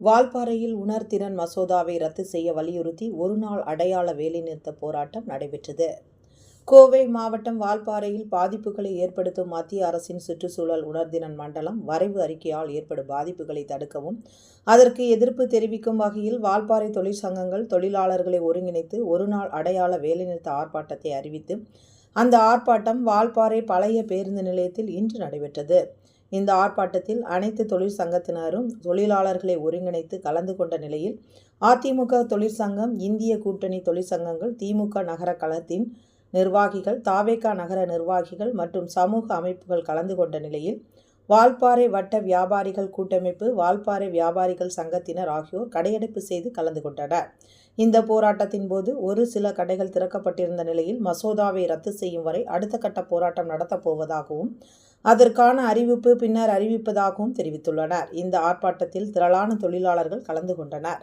வால்பாறையில் உணர்திறன் மசோதாவை ரத்து செய்ய வலியுறுத்தி ஒருநாள் அடையாள வேலைநிறுத்த போராட்டம் நடைபெற்றது. கோவை மாவட்டம் வால்பாறையில் பாதிப்புகளை ஏற்படுத்தும் மத்திய அரசின் சுற்றுச்சூழல் உணர்திறன் மண்டலம் வரைவு அறிக்கையால் ஏற்படும் பாதிப்புகளை தடுக்கவும் அதற்கு எதிர்ப்பு தெரிவிக்கும் வகையில் வால்பாறை தொழிற்சங்கங்கள் தொழிலாளர்களை ஒருங்கிணைத்து ஒருநாள் அடையாள வேலைநிறுத்த ஆர்ப்பாட்டத்தை அறிவித்து அந்த ஆர்ப்பாட்டம் வால்பாறை பழைய பேருந்து நிலையத்தில் இன்று நடைபெற்றது. இந்த ஆர்ப்பாட்டத்தில் அனைத்து தொழிற்சங்கத்தினரும் தொழிலாளர்களை ஒருங்கிணைத்து கலந்து கொண்ட நிலையில் அதிமுக தொழிற்சங்கம் இந்திய கூட்டணி தொழிற்சங்கங்கள் திமுக நகர களத்தின் நிர்வாகிகள் தாவேகா நகர நிர்வாகிகள் மற்றும் சமூக அமைப்புகள் கலந்து கொண்ட நிலையில் வால்பாறை வட்ட வியாபாரிகள் கூட்டமைப்பு வால்பாறை வியாபாரிகள் சங்கத்தினர் ஆகியோர் கடையடைப்பு செய்து கலந்து கொண்டனர். இந்த போராட்டத்தின் போது ஒரு சில கடைகள் திறக்கப்பட்டிருந்த நிலையில் மசோதாவை ரத்து செய்யும் வரை அடுத்த கட்ட போராட்டம் நடத்தப் போவதாகவும் அதற்கான அறிவிப்பு பின்னர் அறிவிப்பதாகவும் தெரிவித்துள்ளனர். இந்த ஆர்ப்பாட்டத்தில் திரளான தொழிலாளர்கள் கலந்து கொண்டனர்.